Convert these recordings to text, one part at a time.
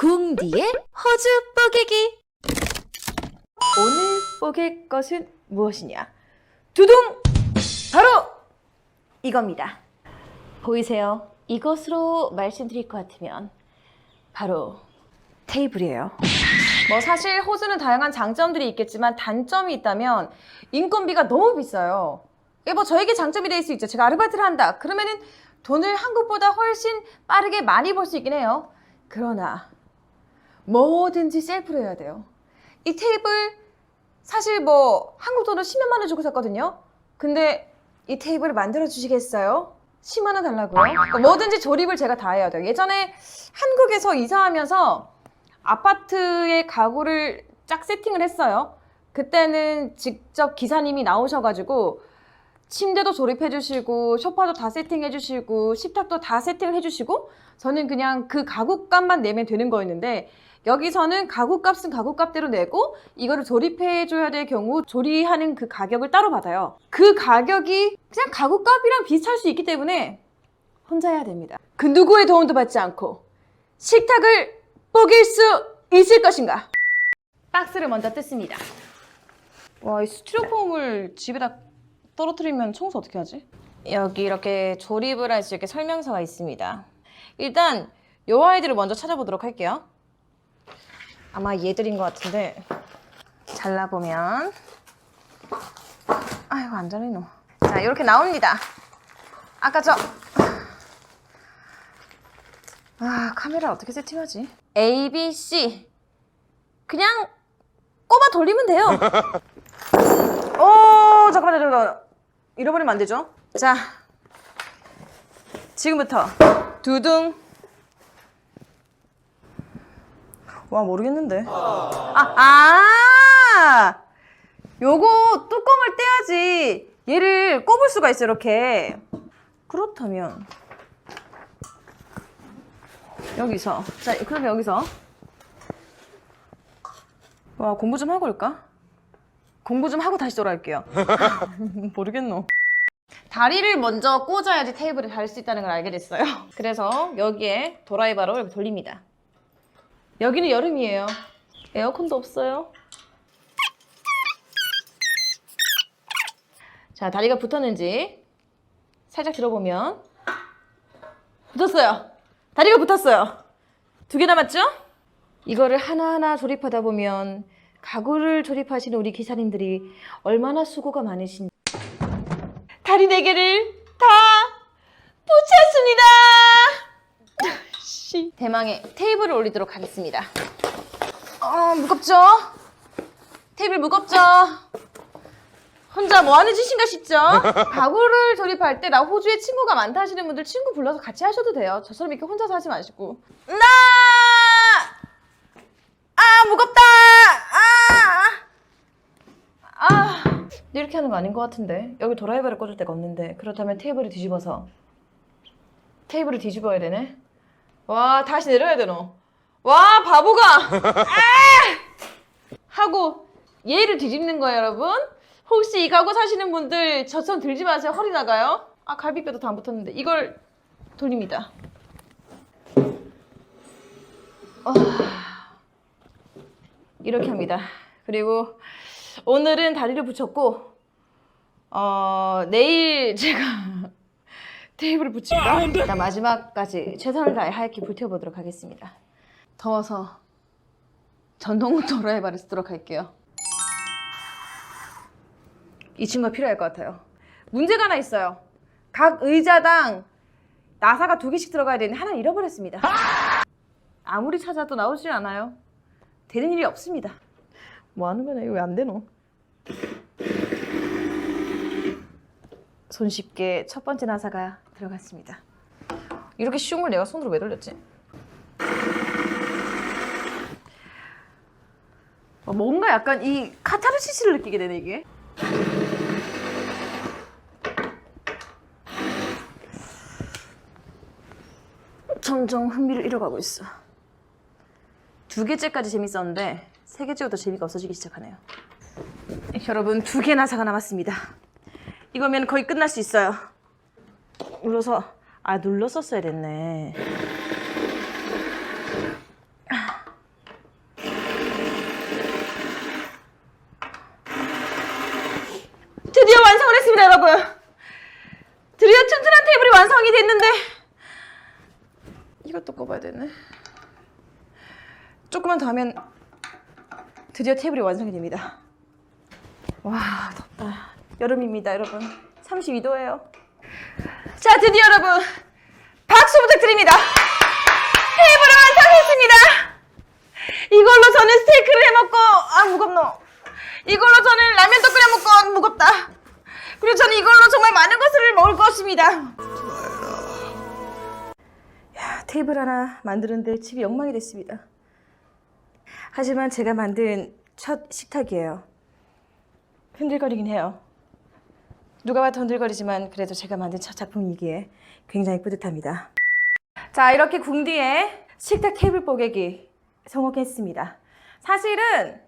궁디의 허즈 뽀개기 오늘 뽀갤 것은 무엇이냐? 두둥! 바로 이겁니다. 보이세요? 이것으로 말씀드릴 것 같으면 바로 테이블이에요. 뭐 사실 호주는 다양한 장점들이 있겠지만 단점이 있다면 인건비가 너무 비싸요. 이게 뭐 저에게 장점이 될 수 있죠. 제가 아르바이트를 한다. 그러면은 돈을 한국보다 훨씬 빠르게 많이 벌 수 있긴 해요. 그러나 뭐든지 셀프로 해야 돼요. 이 테이블 사실 뭐 한국 돈으로 10몇만 원 주고 샀거든요. 근데 이 테이블을 만들어 주시겠어요? 10만 원 달라고요? 그러니까 뭐든지 조립을 제가 다 해야 돼요. 예전에 한국에서 이사하면서 아파트의 가구를 쫙 세팅을 했어요. 그때는 직접 기사님이 나오셔가지고 침대도 조립해 주시고 소파도 다 세팅해 주시고 식탁도 다 세팅을 해 주시고 저는 그냥 그 가구값만 내면 되는 거였는데 여기서는 가구값은 가구값대로 내고 이거를 조립해 줘야 될 경우 조리하는 그 가격을 따로 받아요. 그 가격이 그냥 가구값이랑 비슷할 수 있기 때문에 혼자 해야 됩니다. 그 누구의 도움도 받지 않고 식탁을 뽀갤 수 있을 것인가? 박스를 먼저 뜯습니다. 와, 이 스티로폼을 집에다 떨어뜨리면 청소 어떻게 하지? 여기 이렇게 조립을 할 수 있게 설명서가 있습니다. 일단 요 아이들을 먼저 찾아보도록 할게요. 아마 얘들인 것 같은데 잘라보면 아이고 안 잘리노 자 이렇게 나옵니다 아까 저 아, 카메라 어떻게 세팅하지? A, B, C 그냥 꼽아 돌리면 돼요 오 잠깐만요 잠깐만요 잃어버리면 안 되죠 자 지금부터 두둥 와 모르겠는데. 아, 아! 요거 뚜껑을 떼야지 얘를 꼽을 수가 있어 이렇게. 그렇다면 여기서 자 그럼 여기서 와 공부 좀 하고 올까? 공부 좀 하고 다시 돌아올게요. 모르겠노. 다리를 먼저 꽂아야지 테이블에 달수 있다는 걸 알게 됐어요. 그래서 여기에 도라이바로 이렇게 돌립니다. 여기는 여름이에요. 에어컨도 없어요. 자, 다리가 붙었는지 살짝 들어보면 붙었어요. 다리가 붙었어요. 두 개 남았죠? 이거를 하나하나 조립하다 보면 가구를 조립하시는 우리 기사님들이 얼마나 수고가 많으신지 다리 네 개를 다 붙였습니다. 씨. 대망의 테이블을 올리도록 하겠습니다. 어, 무겁죠? 테이블 무겁죠? 혼자 뭐 하는 짓인가 싶죠? 가구를 조립할 때 나 호주에 친구가 많다 하시는 분들 친구 불러서 같이 하셔도 돼요. 저처럼 이렇게 혼자서 하지 마시고. 나! 아, 무겁다! 아! 아! 이렇게 하는 거 아닌 것 같은데. 여기 드라이버를 꽂을 데가 없는데. 그렇다면 테이블을 뒤집어서. 테이블을 뒤집어야 되네. 와 다시 내려야 되노 와 바보가 아! 하고 얘를 뒤집는 거예요 여러분 혹시 이 가구 사시는 분들 저처럼 들지 마세요 허리 나가요 아 갈비뼈도 다 안 붙었는데 이걸 돌립니다 아, 이렇게 합니다 그리고 오늘은 다리를 붙였고 어 내일 제가 테이블을 붙입니다. 자, 마지막까지 최선을 다해 하얗게 불태워보도록 하겠습니다. 더워서 전동 도라이바를 쓰도록 할게요. 이 친구가 필요할 것 같아요. 문제가 하나 있어요. 각 의자당 나사가 두 개씩 들어가야 되는데 하나 잃어버렸습니다. 아무리 찾아도 나오질 않아요. 되는 일이 없습니다. 뭐 하는 거냐? 이거 왜 안 되노? 손쉽게 첫 번째 나사가 들어갔습니다. 이렇게 쉬운 걸 내가 손으로 왜 돌렸지? 어, 뭔가 약간 이 카타르시스를 느끼게 되네 이게. 점점 흥미를 잃어가고 있어. 두 개째까지 재밌었는데 세 개 지어도 재미가 없어지기 시작하네요. 여러분 두 개나 사가 남았습니다. 이거면 거의 끝날 수 있어요. 눌러서 아 눌러서 써야 됐네. 드디어 완성을 했습니다, 여러분. 드디어 튼튼한 테이블이 완성이 됐는데 이것도 꺼봐야 되네. 조금만 더 하면 드디어 테이블이 완성이 됩니다. 와 덥다. 여름입니다, 여러분. 32도예요. 자, 드디어 여러분 박수 부탁드립니다. 테이블을 완성했습니다. 이걸로 저는 스테이크를 해먹고 아 무겁노. 이걸로 저는 라면도 끓여 먹고 아, 무겁다. 그리고 저는 이걸로 정말 많은 것을 먹을 것입니다. 야, 테이블 하나 만드는데 집이 엉망이 됐습니다. 하지만 제가 만든 첫 식탁이에요. 흔들거리긴 해요. 누가 봐도 흔들거리지만 그래도 제가 만든 첫 작품이기에 굉장히 뿌듯합니다. 자, 이렇게 궁디에 식탁 테이블 뽀개기 성공했습니다. 사실은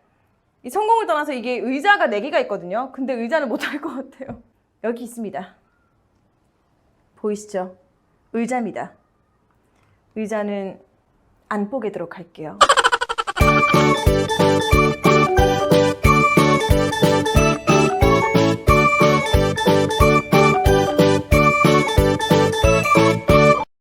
이 성공을 떠나서 이게 의자가 4개가 있거든요. 근데 의자는 못할 것 같아요. 여기 있습니다. 보이시죠? 의자입니다. 의자는 안 뽀개도록 할게요. ピーピーピーピー。